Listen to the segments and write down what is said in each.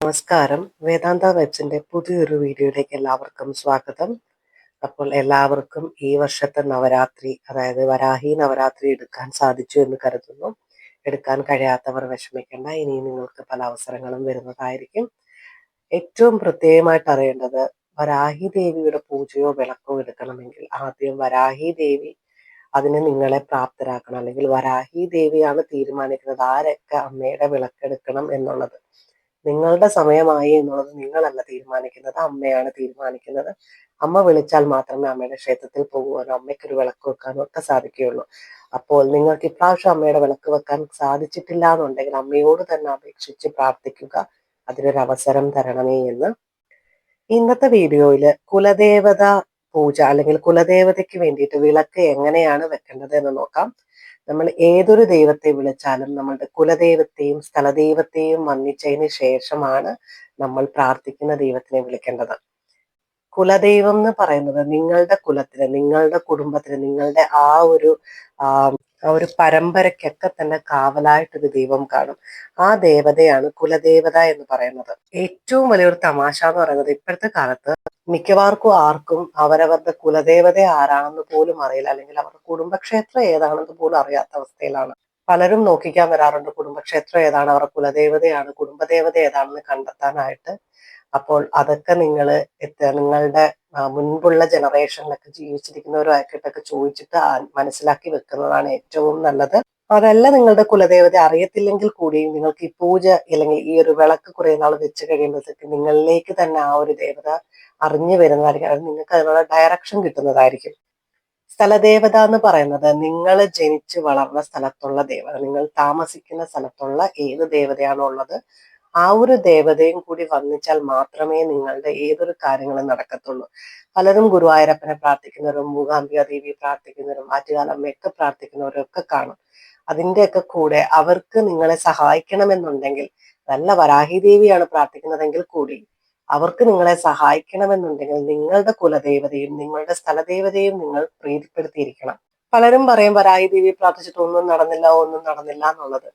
നമസ്കാരം. വേദാന്ത വെബ്സിന്റെ പുതിയൊരു വീഡിയോയിലേക്ക് എല്ലാവർക്കും സ്വാഗതം. അപ്പോൾ എല്ലാവർക്കും ഈ വർഷത്തെ നവരാത്രി അതായത് വരാഹി നവരാത്രി എടുക്കാൻ സാധിച്ചു എന്ന് കരുതുന്നു. എടുക്കാൻ കഴിയാത്തവർ വിഷമിക്കേണ്ട. ഇനി നിങ്ങൾക്ക് പല അവസരങ്ങളും വരുന്നതായിരിക്കും. ഏറ്റവും പ്രത്യേകമായിട്ട് അറിയേണ്ടത് വരാഹി ദേവിയുടെ പൂജയോ വിളക്കോ എടുക്കണമെങ്കിൽ ആദ്യം വരാഹി ദേവി അതിനെ നിങ്ങളെ പ്രാപ്തരാക്കണം. അല്ലെങ്കിൽ വരാഹി ദേവിയാണ് തീരുമാനിക്കുന്നത് ആരൊക്കെ അമ്മയുടെ വിളക്കെടുക്കണം എന്നുള്ളത്. നിങ്ങളുടെ സമയമായി എന്നുള്ളത് നിങ്ങളല്ല തീരുമാനിക്കുന്നത് അമ്മയാണ് തീരുമാനിക്കുന്നത്. അമ്മ വിളിച്ചാൽ മാത്രമേ അമ്മയുടെ ക്ഷേത്രത്തിൽ പോകുവാനോ അമ്മയ്ക്ക് ഒരു വിളക്ക് വെക്കാനോ ഒക്കെ സാധിക്കുകയുള്ളൂ. അപ്പോൾ നിങ്ങൾക്ക് ഇപ്രാവശ്യം അമ്മയുടെ വിളക്ക് വെക്കാൻ സാധിച്ചിട്ടില്ല എന്നുണ്ടെങ്കിൽ അമ്മയോട് തന്നെ അപേക്ഷിച്ച് പ്രാർത്ഥിക്കുക. അതിനൊരു അവസരം തരണമേ എന്ന്. ഇന്നത്തെ വീഡിയോയിൽ കുലദേവത പൂജ അല്ലെങ്കിൽ കുലദേവതയ്ക്ക് വേണ്ടിയിട്ട് വിളക്ക് എങ്ങനെയാണ് വെക്കേണ്ടത് എന്ന് നോക്കാം. നമ്മൾ ഏതൊരു ദൈവത്തെ വിളിച്ചാലും നമ്മളുടെ കുലദൈവത്തെയും സ്ഥലദൈവത്തെയും വന്നിച്ചതിന് ശേഷമാണ് നമ്മൾ പ്രാർത്ഥിക്കുന്ന ദൈവത്തിനെ വിളിക്കേണ്ടത്. കുലദൈവം എന്ന് പറയുന്നത് നിങ്ങളുടെ കുലത്തിന് നിങ്ങളുടെ കുടുംബത്തിന് നിങ്ങളുടെ ആ ഒരു ആ ഒരു പരമ്പരയ്ക്കൊക്കെ തന്നെ കാവലായിട്ടൊരു ദൈവം കാണും. ആ ദേവതയാണ് കുലദേവത എന്ന് പറയുന്നത്. ഏറ്റവും വലിയൊരു തമാശ എന്ന് പറയുന്നത് ഇപ്പോഴത്തെ കാലത്ത് മിക്കവാർക്കും ആർക്കും അവരവരുടെ കുലദേവത ആരാണെന്ന് പോലും അറിയില്ല. അല്ലെങ്കിൽ അവരുടെ കുടുംബക്ഷേത്രം ഏതാണെന്ന് പോലും അറിയാത്ത അവസ്ഥയിലാണ്. പലരും നോക്കിക്കാൻ വരാറുണ്ട് കുടുംബക്ഷേത്രം ഏതാണ് അവരുടെ കുലദേവതയാണ് കുടുംബദേവത ഏതാണെന്ന് കണ്ടെത്താനായിട്ട്. അപ്പോൾ അതൊക്കെ നിങ്ങൾ നിങ്ങളുടെ മുൻപുള്ള ജനറേഷനിലൊക്കെ ജീവിച്ചിരിക്കുന്നവരുമായിട്ടൊക്കെ ചോദിച്ചിട്ട് മനസ്സിലാക്കി വെക്കുന്നതാണ് ഏറ്റവും നല്ലത്. അതല്ല നിങ്ങളുടെ കുലദേവത അറിയത്തില്ലെങ്കിൽ കൂടിയും നിങ്ങൾക്ക് ഈ പൂജ അല്ലെങ്കിൽ ഈ ഒരു വിളക്ക് കുറെ നാൾ വെച്ച് കഴിയുമ്പോഴത്തേക്ക് നിങ്ങളിലേക്ക് തന്നെ ആ ഒരു ദേവത അറിഞ്ഞു വരുന്നതായിരിക്കും. അത് നിങ്ങൾക്ക് അതിനുള്ള ഡയറക്ഷൻ കിട്ടുന്നതായിരിക്കും. സ്ഥലദേവത എന്ന് പറയുന്നത് നിങ്ങൾ ജനിച്ച് വളർന്ന സ്ഥലത്തുള്ള ദേവത നിങ്ങൾ താമസിക്കുന്ന സ്ഥലത്തുള്ള ഏത് ദേവതയാണോ ഉള്ളത് ആ ഒരു ദേവതയും കൂടി വന്നിച്ചാൽ മാത്രമേ നിങ്ങളുടെ ഏതൊരു കാര്യങ്ങളും നടക്കത്തുള്ളൂ. പലരും ഗുരുവായൂരപ്പനെ പ്രാർത്ഥിക്കുന്നവരും മൂകാംബിക ദേവി പ്രാർത്ഥിക്കുന്നവരും ആറ്റുകാലമ്മയൊക്കെ പ്രാർത്ഥിക്കുന്നവരും ഒക്കെ കാണും. അതിന്റെയൊക്കെ കൂടെ അവർക്ക് നിങ്ങളെ സഹായിക്കണമെന്നുണ്ടെങ്കിൽ നല്ല വരാഹി ദേവിയാണ് പ്രാർത്ഥിക്കുന്നതെങ്കിൽ കൂടി അവർക്ക് നിങ്ങളെ സഹായിക്കണമെന്നുണ്ടെങ്കിൽ നിങ്ങളുടെ കുലദേവതയും നിങ്ങളുടെ സ്ഥലദേവതയും നിങ്ങൾ പ്രീതിപ്പെടുത്തിയിരിക്കണം. പലരും പറയും വരാഹി ദേവി പ്രാർത്ഥിച്ചിട്ട് ഒന്നും നടന്നില്ല ഒന്നും നടന്നില്ല എന്നുള്ളത്.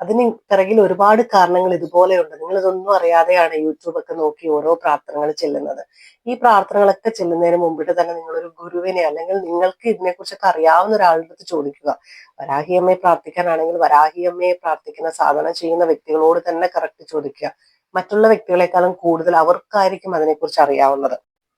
അതിന് പിറകിൽ ഒരുപാട് കാരണങ്ങൾ ഇതുപോലെയുണ്ട്. നിങ്ങൾ ഇതൊന്നും അറിയാതെയാണ് യൂട്യൂബ് ഒക്കെ നോക്കി ഓരോ പ്രാർത്ഥനകൾ ചെല്ലുന്നത്. ഈ പ്രാർത്ഥനകളൊക്കെ ചെല്ലുന്നതിന് മുമ്പിട്ട് തന്നെ നിങ്ങളൊരു ഗുരുവിനെ അല്ലെങ്കിൽ നിങ്ങൾക്ക് ഇതിനെക്കുറിച്ചൊക്കെ അറിയാവുന്ന ഒരാളുടെ അടുത്ത് ചോദിക്കുക. വരാഹിയമ്മയെ പ്രാർത്ഥിക്കാനാണെങ്കിൽ വരാഹിയമ്മയെ പ്രാർത്ഥിക്കുന്ന സാധനം ചെയ്യുന്ന വ്യക്തികളോട് തന്നെ കറക്റ്റ് ചോദിക്കുക. മറ്റുള്ള വ്യക്തികളെക്കാളും കൂടുതൽ അവർക്കായിരിക്കും അതിനെക്കുറിച്ച് അറിയാവുന്നത്.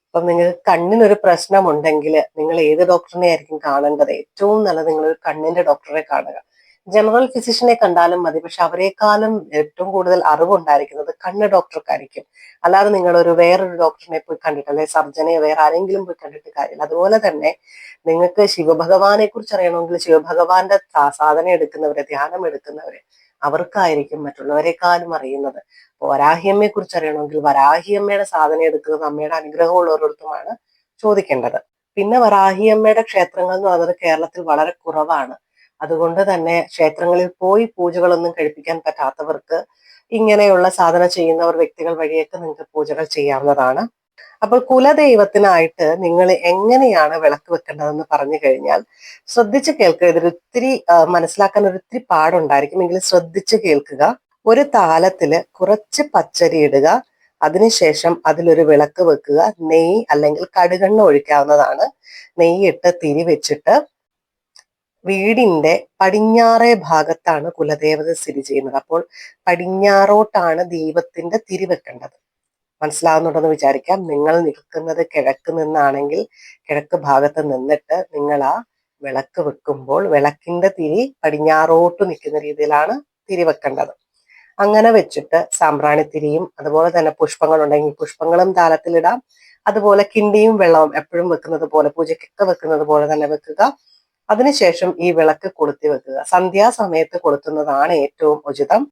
അപ്പം നിങ്ങൾക്ക് കണ്ണിനൊരു പ്രശ്നമുണ്ടെങ്കിൽ നിങ്ങൾ ഏത് ഡോക്ടറിനെ ആയിരിക്കും കാണേണ്ടത്? ഏറ്റവും നല്ലത് നിങ്ങൾ കണ്ണിന്റെ ഡോക്ടറെ കാണുക. ജനറൽ ഫിസിഷ്യനെ കണ്ടാലും മതി. പക്ഷെ അവരെക്കാളും ഏറ്റവും കൂടുതൽ അറിവുണ്ടായിരിക്കുന്നത് കണ്ണ് ഡോക്ടർക്കായിരിക്കും. അല്ലാതെ നിങ്ങൾ ഒരു വേറൊരു ഡോക്ടറിനെ പോയി കണ്ടിട്ട് അല്ലെങ്കിൽ സർജനെ വേറെ ആരെങ്കിലും പോയി കണ്ടിട്ട് കാര്യമില്ല. അതുപോലെ തന്നെ നിങ്ങൾക്ക് ശിവഭഗവാനെ കുറിച്ച് അറിയണമെങ്കിൽ ശിവഭഗവാന്റെ സാധന എടുക്കുന്നവരെ ധ്യാനം എടുക്കുന്നവരെ അവർക്കായിരിക്കും മറ്റുള്ളവരെക്കാളും അറിയുന്നത്. വരാഹിയമ്മയെ കുറിച്ച് അറിയണമെങ്കിൽ വരാഹിയമ്മയുടെ സാധന എടുക്കുന്നത് അമ്മയുടെ അനുഗ്രഹം ഉള്ളവരോടത്തുമാണ് ചോദിക്കേണ്ടത്. പിന്നെ വരാഹിയമ്മയുടെ ക്ഷേത്രങ്ങൾ എന്ന് പറയുന്നത് കേരളത്തിൽ വളരെ കുറവാണ്. അതുകൊണ്ട് തന്നെ ക്ഷേത്രങ്ങളിൽ പോയി പൂജകളൊന്നും കഴിപ്പിക്കാൻ പറ്റാത്തവർക്ക് ഇങ്ങനെയുള്ള സാധന ചെയ്യുന്നവർ വ്യക്തികൾ വഴിയൊക്കെ നിങ്ങൾക്ക് പൂജകൾ ചെയ്യാവുന്നതാണ്. അപ്പോൾ കുലദൈവത്തിനായിട്ട് നിങ്ങൾ എങ്ങനെയാണ് വിളക്ക് വെക്കേണ്ടതെന്ന് പറഞ്ഞു കഴിഞ്ഞാൽ ശ്രദ്ധിച്ച് കേൾക്കുക. ഇതിൽ ഒത്തിരി മനസ്സിലാക്കാൻ ഒരിത്തിരി പാടുണ്ടായിരിക്കും. എങ്കിലും ശ്രദ്ധിച്ച് കേൾക്കുക. ഒരു താലത്തിൽ കുറച്ച് പച്ചരി ഇടുക. അതിനുശേഷം അതിലൊരു വിളക്ക് വെക്കുക. നെയ്യ് അല്ലെങ്കിൽ കടുകെണ്ണ ഒഴിക്കാവുന്നതാണ്. നെയ്യിട്ട് തിരി വെച്ചിട്ട് വീടിന്റെ പടിഞ്ഞാറേ ഭാഗത്താണ് കുലദേവത സ്ഥിതി ചെയ്യുന്നത്. അപ്പോൾ പടിഞ്ഞാറോട്ടാണ് ദൈവത്തിന്റെ തിരിവെക്കേണ്ടത് മനസ്സിലാവുന്നുണ്ടെന്ന് വിചാരിക്കാം. നിങ്ങൾ നിൽക്കുന്നത് കിഴക്ക് നിന്നാണെങ്കിൽ കിഴക്ക് ഭാഗത്ത് നിന്നിട്ട് നിങ്ങൾ ആ വിളക്ക് വെക്കുമ്പോൾ വിളക്കിന്റെ തിരി പടിഞ്ഞാറോട്ട് നിൽക്കുന്ന രീതിയിലാണ് തിരി വെക്കേണ്ടത് അങ്ങനെ വെച്ചിട്ട് സാമ്പ്രാണിത്തിരിയും അതുപോലെ തന്നെ പുഷ്പങ്ങൾ ഉണ്ടെങ്കിൽ പുഷ്പങ്ങളും താലത്തിലിടാം. അതുപോലെ കിണ്ടിയും വെള്ളവും എപ്പോഴും വെക്കുന്നത് പോലെ പൂജയ്ക്കൊക്കെ വെക്കുന്നത് പോലെ തന്നെ വെക്കുക. അതിനുശേഷം ഈ വിളക്ക് കൊളുത്തി വെക്കുക. സന്ധ്യാസമയത്ത് കൊളുത്തുന്നതാണ് ഏറ്റവും ഉചിതം.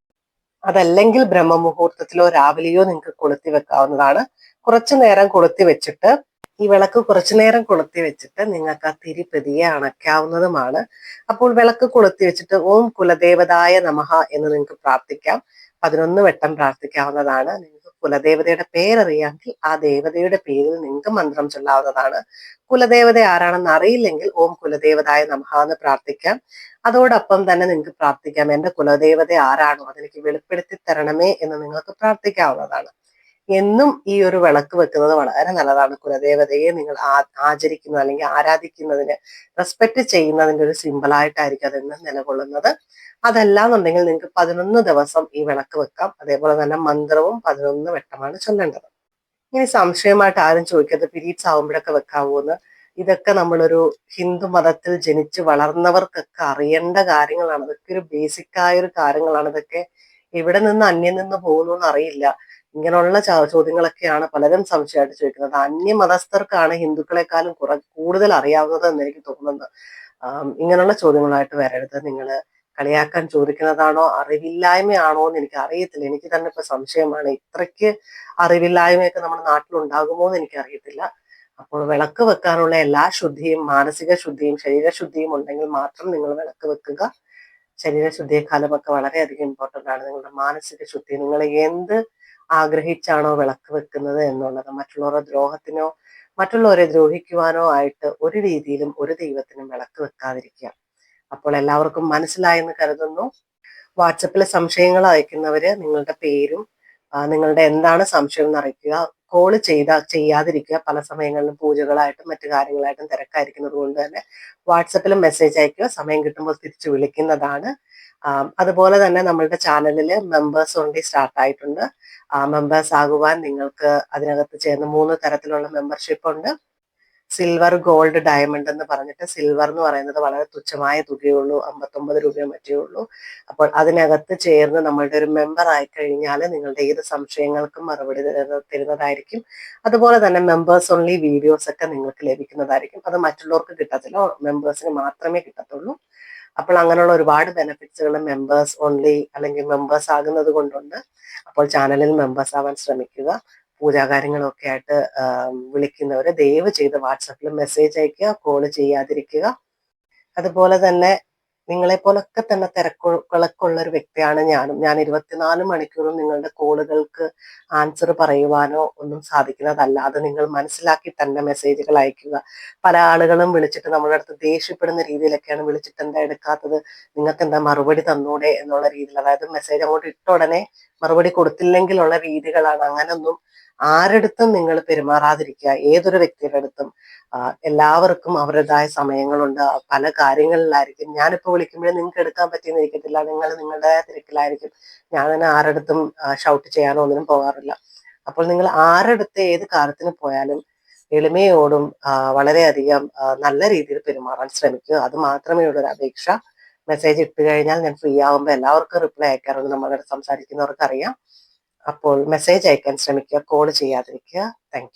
അതല്ലെങ്കിൽ ബ്രഹ്മമുഹൂർത്തത്തിലോ രാവിലെയോ നിങ്ങൾക്ക് കൊളുത്തി വെക്കാവുന്നതാണ്. കുറച്ചു നേരം കൊളുത്തി വെച്ചിട്ട് ഈ വിളക്ക് കുറച്ചു നേരം കൊളുത്തി വെച്ചിട്ട് നിങ്ങൾക്ക് ആ തിരി അണയ്ക്കാവുന്നതുമാണ്. അപ്പോൾ വിളക്ക് കൊളുത്തി വെച്ചിട്ട് ഓം കുലദേവതായ നമഹ എന്ന് നിങ്ങൾക്ക് പ്രാർത്ഥിക്കാം. പതിനൊന്ന് വട്ടം പ്രാർത്ഥിക്കാവുന്നതാണ്. കുലദേവതയുടെ പേരറിയാമെങ്കിൽ ആ ദേവതയുടെ പേരിൽ നിങ്ങൾക്ക് മന്ത്രം ചൊല്ലാവുന്നതാണ്. കുലദേവത ആരാണെന്ന് അറിയില്ലെങ്കിൽ ഓം കുലദേവതായ നമഹ എന്ന് പ്രാർത്ഥിക്കാം. അതോടൊപ്പം തന്നെ നിങ്ങൾക്ക് പ്രാർത്ഥിക്കാം എന്റെ കുലദേവത ആരാണോ? അതെനിക്ക് വെളിപ്പെടുത്തി തരണമേ എന്ന് നിങ്ങൾക്ക് പ്രാർത്ഥിക്കാവുന്നതാണ്. എന്നും ഈ ഒരു വിളക്ക് വെക്കുന്നത് വളരെ നല്ലതാണ്. കുലദേവതയെ നിങ്ങൾ ആചരിക്കുന്ന അല്ലെങ്കിൽ ആരാധിക്കുന്നതിന് റെസ്പെക്ട് ചെയ്യുന്നതിന്റെ ഒരു സിമ്പിളായിട്ടായിരിക്കും അതെന്ന് നിലകൊള്ളുന്നത്. അതല്ലാന്നുണ്ടെങ്കിൽ നിങ്ങൾക്ക് പതിനൊന്ന് ദിവസം ഈ വിളക്ക് വെക്കാം. അതേപോലെ തന്നെ മന്ത്രവും പതിനൊന്ന് വെട്ടമാണ് ചൊല്ലേണ്ടത്. ഇനി സംശയമായിട്ട് ആരും ചോദിക്കരുത് പിരീഡ്സ് ആവുമ്പോഴൊക്കെ വെക്കാവൂന്ന്. ഇതൊക്കെ നമ്മളൊരു ഹിന്ദു മതത്തിൽ ജനിച്ച് വളർന്നവർക്കൊക്കെ അറിയേണ്ട കാര്യങ്ങളാണ്. ഇതൊക്കെ ഒരു ബേസിക് ആയ ഒരു കാര്യങ്ങളാണ്. ഇതൊക്കെ എവിടെ നിന്ന് അന്യം നിന്ന് പോകുന്നു എന്ന് അറിയില്ല ഇങ്ങനെയുള്ള ചോദ്യങ്ങളൊക്കെയാണ് പലരും സംശയമായിട്ട് ചോദിക്കുന്നത്. അന്യമതസ്ഥർക്കാണ് ഹിന്ദുക്കളെക്കാളും കുറ കൂടുതൽ അറിയാവുന്നത് എന്ന് എനിക്ക് തോന്നുന്നത്. ഇങ്ങനെയുള്ള ചോദ്യങ്ങളായിട്ട് വരരുത്. നിങ്ങൾ കളിയാക്കാൻ ചോദിക്കുന്നതാണോ അറിവില്ലായ്മയാണോ എന്ന് എനിക്ക് അറിയത്തില്ല. എനിക്ക് തന്നെ ഇപ്പൊ സംശയമാണ്. ഇത്രയ്ക്ക് അറിവില്ലായ്മയൊക്കെ നമ്മുടെ നാട്ടിലുണ്ടാകുമോ എന്ന് എനിക്ക് അറിയത്തില്ല. അപ്പോൾ വിളക്ക് വെക്കാനുള്ള എല്ലാ ശുദ്ധിയും മാനസിക ശുദ്ധിയും ശരീരശുദ്ധിയും ഉണ്ടെങ്കിൽ മാത്രം നിങ്ങൾ വിളക്ക് വെക്കുക. ശരീരശുദ്ധിയെക്കാലമൊക്കെ വളരെയധികം ഇമ്പോർട്ടന്റ് ആണ്. നിങ്ങളുടെ മാനസിക ശുദ്ധി. നിങ്ങൾ എന്ത് ആഗ്രഹിച്ചാണോ വിളക്ക് വെക്കുന്നത് എന്നുള്ളത് മറ്റുള്ളവരുടെ ദ്രോഹത്തിനോ മറ്റുള്ളവരെ ദ്രോഹിക്കുവാനോ ആയിട്ട് ഒരു രീതിയിലും ഒരു ദൈവത്തിനും വിളക്ക് വെക്കാതിരിക്കുക. അപ്പോൾ എല്ലാവർക്കും മനസ്സിലായെന്ന് കരുതുന്നു. വാട്സപ്പിൽ സംശയങ്ങൾ അയക്കുന്നവര് നിങ്ങളുടെ പേരും നിങ്ങളുടെ എന്താണ് സംശയം എന്ന് അറിയിക്കുക. കോൾ ചെയ്ത ചെയ്യാതിരിക്കുക. പല സമയങ്ങളിലും പൂജകളായിട്ടും മറ്റു കാര്യങ്ങളായിട്ടും തിരക്കായിരിക്കുന്നത് കൊണ്ട് തന്നെ വാട്സപ്പിൽ മെസ്സേജ് അയക്കുക. സമയം കിട്ടുമ്പോൾ തിരിച്ചു വിളിക്കുന്നതാണ്. അതുപോലെ തന്നെ നമ്മളുടെ ചാനലിൽ മെമ്പേഴ്സ് ഓൺലി സ്റ്റാർട്ട് ആയിട്ടുണ്ട്. ആ മെമ്പേഴ്സ് ആകുവാൻ നിങ്ങൾക്ക് അതിനകത്ത് ചേർന്ന് മൂന്ന് തരത്തിലുള്ള മെമ്പർഷിപ്പ് ഉണ്ട്. സിൽവർ ഗോൾഡ് ഡയമണ്ട് എന്ന് പറഞ്ഞിട്ട് സിൽവർ എന്ന് പറയുന്നത് വളരെ തുച്ഛമായ തുകയുള്ളൂ അമ്പത്തൊമ്പത് രൂപയോ മറ്റേ ഉള്ളൂ. അപ്പോൾ അതിനകത്ത് ചേർന്ന് നമ്മളുടെ ഒരു മെമ്പർ ആയി കഴിഞ്ഞാൽ നിങ്ങളുടെ ഏത് സംശയങ്ങൾക്കും മറുപടി തരുന്നതായിരിക്കും. അതുപോലെ തന്നെ മെമ്പേഴ്സ് ഓൺലി വീഡിയോസ് ഒക്കെ നിങ്ങൾക്ക് ലഭിക്കുന്നതായിരിക്കും. അത് മറ്റുള്ളവർക്ക് കിട്ടത്തില്ല മെമ്പേഴ്സിന് മാത്രമേ കിട്ടത്തുള്ളൂ. അപ്പോൾ അങ്ങനെയുള്ള ഒരുപാട് ബെനിഫിറ്റ്സുകൾ മെമ്പേഴ്സ് ഓൺലി അല്ലെങ്കിൽ മെമ്പേഴ്സ് ആകുന്നത് കൊണ്ടുണ്ട്. അപ്പോൾ ചാനലിൽ മെമ്പേഴ്സ് ആവാൻ ശ്രമിക്കുക. പൂജാകാര്യങ്ങളൊക്കെ ആയിട്ട് വിളിക്കുന്നവരെ ദയവ് ചെയ്ത് വാട്സപ്പിൽ മെസ്സേജ് അയക്കുക കോൾ ചെയ്യാതിരിക്കുക. അതുപോലെ തന്നെ നിങ്ങളെ പോലൊക്കെ തന്നെ തിരക്കുകളൊക്കെ ഒരു വ്യക്തിയാണ് ഞാനും. ഞാൻ ഇരുപത്തിനാല് മണിക്കൂറും നിങ്ങളുടെ കോളുകൾക്ക് ആൻസർ പറയുവാനോ ഒന്നും സാധിക്കുന്നതല്ല അത് നിങ്ങൾ മനസ്സിലാക്കി തന്നെ മെസ്സേജുകൾ അയക്കുക. പല ആളുകളും വിളിച്ചിട്ട് നമ്മുടെ അടുത്ത് ദേഷ്യപ്പെടുന്ന രീതിയിലൊക്കെയാണ് വിളിച്ചിട്ട് എന്താ എടുക്കാത്തത്? നിങ്ങൾക്ക് എന്താ മറുപടി തന്നൂടെ എന്നുള്ള രീതിയിൽ. അതായത് മെസ്സേജ് അങ്ങോട്ട് ഇട്ട ഉടനെ മറുപടി കൊടുത്തില്ലെങ്കിലുള്ള രീതികളാണ്. അങ്ങനൊന്നും ആരെടുത്തും നിങ്ങൾ പെരുമാറാതിരിക്കുക. ഏതൊരു വ്യക്തിയുടെ അടുത്തും എല്ലാവർക്കും അവരുടേതായ സമയങ്ങളുണ്ട്. പല കാര്യങ്ങളിലായിരിക്കും. ഞാനിപ്പോൾ വിളിക്കുമ്പോഴേ നിങ്ങൾക്ക് എടുക്കാൻ പറ്റിയെന്ന് ഇരിക്കത്തില്ല. നിങ്ങൾ നിങ്ങളുടെ തിരക്കിലായിരിക്കും. ഞാൻ തന്നെ ആരടുത്തും ഷൗട്ട് ചെയ്യാനോ ഒന്നിനും പോകാറില്ല. അപ്പോൾ നിങ്ങൾ ആരടുത്ത് ഏത് കാര്യത്തിന് പോയാലും എളിമയോടും വളരെയധികം നല്ല രീതിയിൽ പെരുമാറാൻ ശ്രമിക്കുക. അത് മാത്രമേ ഉള്ളൂ ഒരു അപേക്ഷ. മെസ്സേജ് ഇട്ട് കഴിഞ്ഞാൽ ഞാൻ ഫ്രീ ആകുമ്പോൾ എല്ലാവർക്കും റിപ്ലൈ അയക്കാറുണ്ട്. നമ്മളോട് സംസാരിക്കുന്നവർക്ക് അറിയാം അപ്പോൾ മെസ്സേജ് അയക്കാൻ ശ്രമിക്കുക കോൾ ചെയ്യാതിരിക്കുക. താങ്ക്